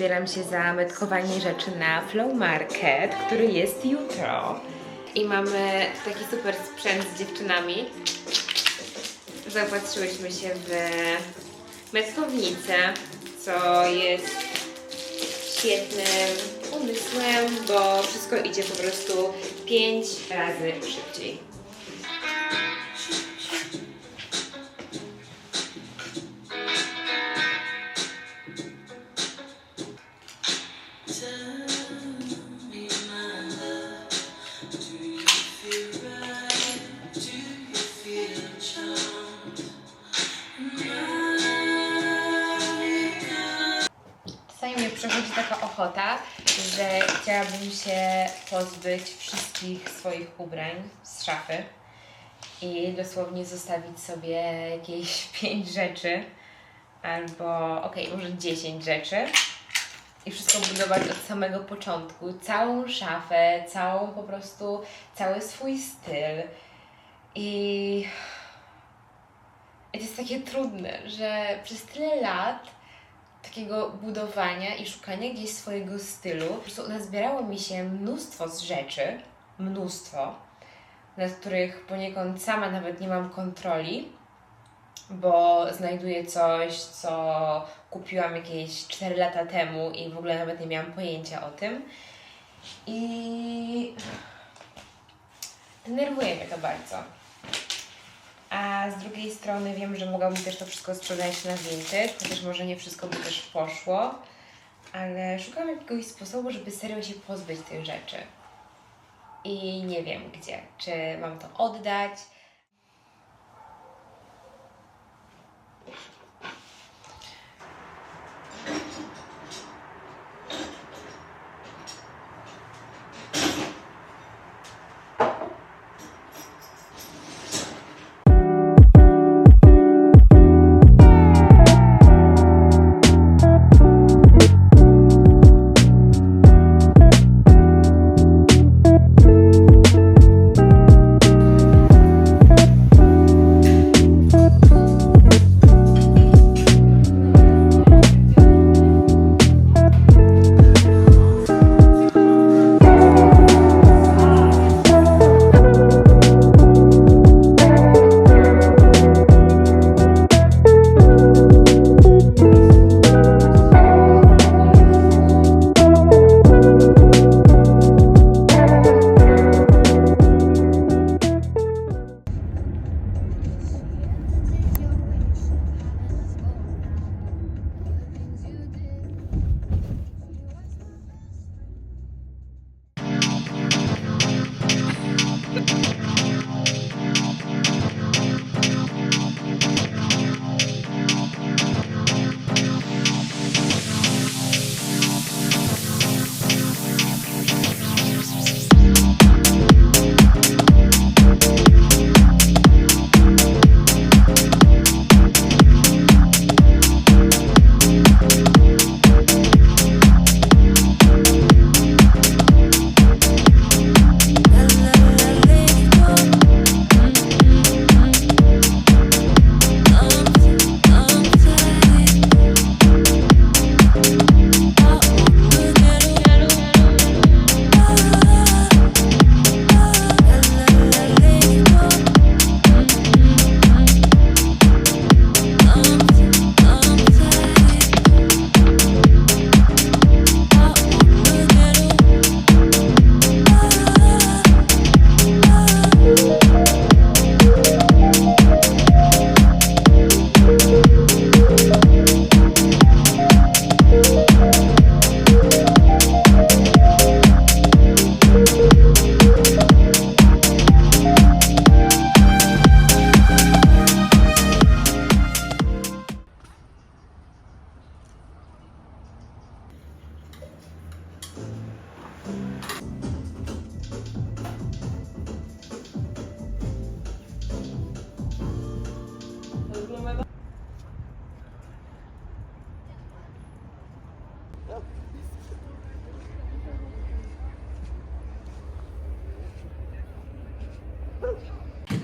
Zabieram się za metkowanie rzeczy na Flow Market, który jest jutro. I mamy taki super sprzęt z dziewczynami. Zaopatrzyłyśmy się w metkownicę, co jest świetnym pomysłem, bo wszystko idzie po prostu 5 razy szybciej. Przechodzi taka ochota, że chciałabym się pozbyć wszystkich swoich ubrań z szafy i dosłownie zostawić sobie jakieś pięć rzeczy albo okej, może 10 rzeczy i wszystko budować od samego początku. Całą szafę, całą po prostu, cały swój styl. I i to jest takie trudne, że przez tyle lat takiego budowania i szukania gdzieś swojego stylu, po prostu nazbierało mi się mnóstwo z rzeczy, mnóstwo, nad których poniekąd sama nawet nie mam kontroli, bo znajduję coś, co kupiłam jakieś 4 lata temu i w ogóle nawet nie miałam pojęcia o tym. I denerwuje mnie to bardzo. A z drugiej strony wiem, że mogłabym też to wszystko sprzedać na Vinted, chociaż może nie wszystko by też poszło, ale szukam jakiegoś sposobu, żeby serio się pozbyć tych rzeczy. I nie wiem gdzie. Czy mam to oddać?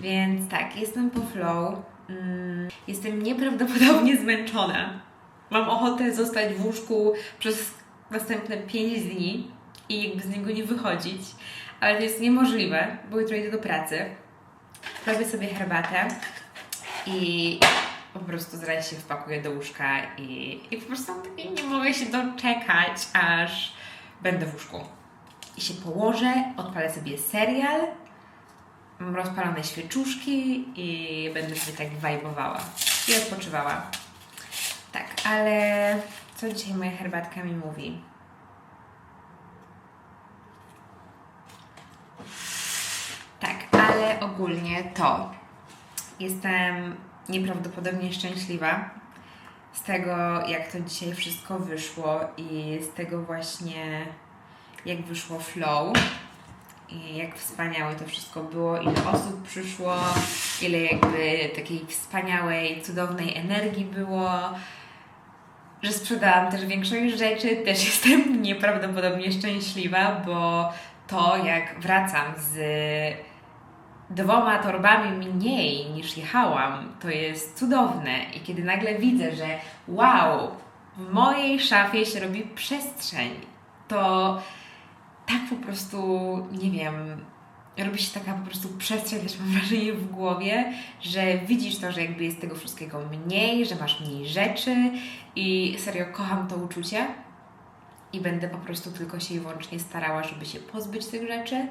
Więc tak, jestem po flow. Mm, Jestem nieprawdopodobnie zmęczona. mam ochotę zostać w łóżku przez następne 5 dni i jakby z niego nie wychodzić, ale to jest niemożliwe, bo jutro idę do pracy. Robię sobie herbatę i po prostu zaraz się wpakuję do łóżka i, i po prostu takie nie mogę się doczekać, aż będę w łóżku. I się położę, odpalę sobie serial, mam rozpalone świeczuszki i będę sobie tak wajbowała i odpoczywała. Tak, ale co dzisiaj moja herbatka mi mówi? Tak, ale ogólnie to jestem nieprawdopodobnie szczęśliwa z tego, jak to dzisiaj wszystko wyszło i z tego właśnie, jak wyszło flow i jak wspaniałe to wszystko było, ile osób przyszło, ile jakby takiej wspaniałej, cudownej energii było, że sprzedałam też większość rzeczy, też jestem nieprawdopodobnie szczęśliwa, bo to jak wracam z dwoma torbami mniej niż jechałam, to jest cudowne. I kiedy nagle widzę, że wow, w mojej szafie się robi przestrzeń, to tak po prostu, nie wiem, robi się taka po prostu przestrzeń, też mam wrażenie w głowie, że widzisz to, że jakby jest tego wszystkiego mniej, że masz mniej rzeczy. I serio kocham to uczucie. I będę po prostu tylko się i wyłącznie starała, żeby się pozbyć tych rzeczy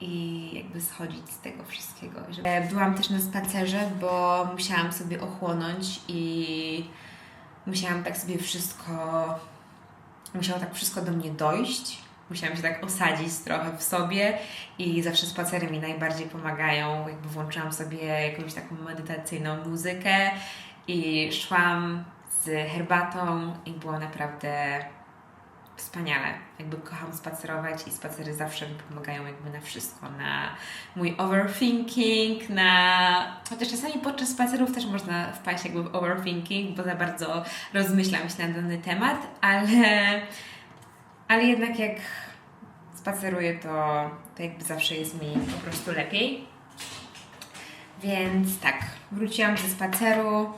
i jakby schodzić z tego wszystkiego. Byłam też na spacerze, bo musiałam sobie ochłonąć i musiałam tak sobie wszystko, musiało tak wszystko do mnie dojść. Musiałam się tak osadzić trochę w sobie i zawsze spacery mi najbardziej pomagają. Jakby włączyłam sobie jakąś taką medytacyjną muzykę i szłam z herbatą i było naprawdę wspaniale. Jakby kocham spacerować i spacery zawsze mi pomagają jakby na wszystko. Na mój overthinking, na... Chociaż czasami podczas spacerów też można wpaść jakby w overthinking, bo za bardzo rozmyślam się na dany temat, ale, ale jednak jak spaceruję, to, to jakby zawsze jest mi po prostu lepiej. Więc tak, wróciłam ze spaceru,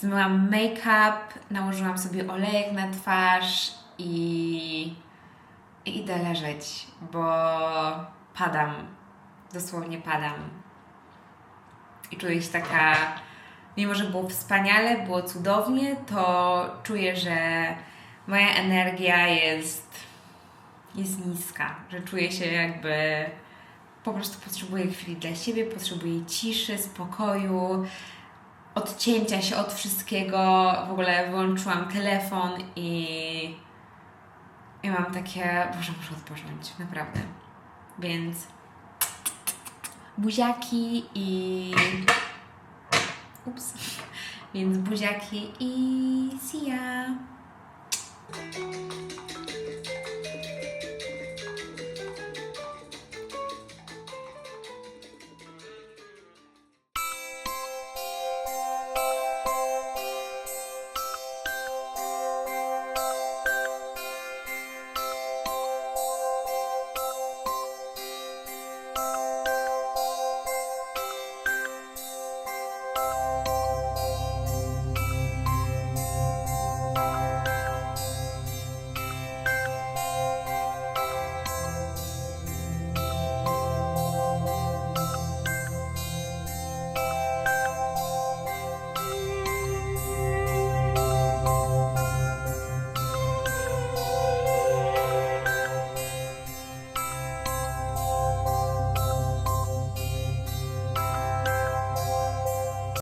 zmyłam make-up, nałożyłam sobie olejek na twarz i, i idę leżeć, bo padam, dosłownie padam. I czuję się taka, mimo że było wspaniale, było cudownie, to czuję, że moja energia jest, jest niska, że czuję się jakby po prostu potrzebuję chwili dla siebie, potrzebuję ciszy, spokoju, odcięcia się od wszystkiego. W ogóle wyłączyłam telefon i i mam takie, boże, muszę odpocząć, naprawdę. Więc buziaki i... Ups. Więc buziaki i see ya.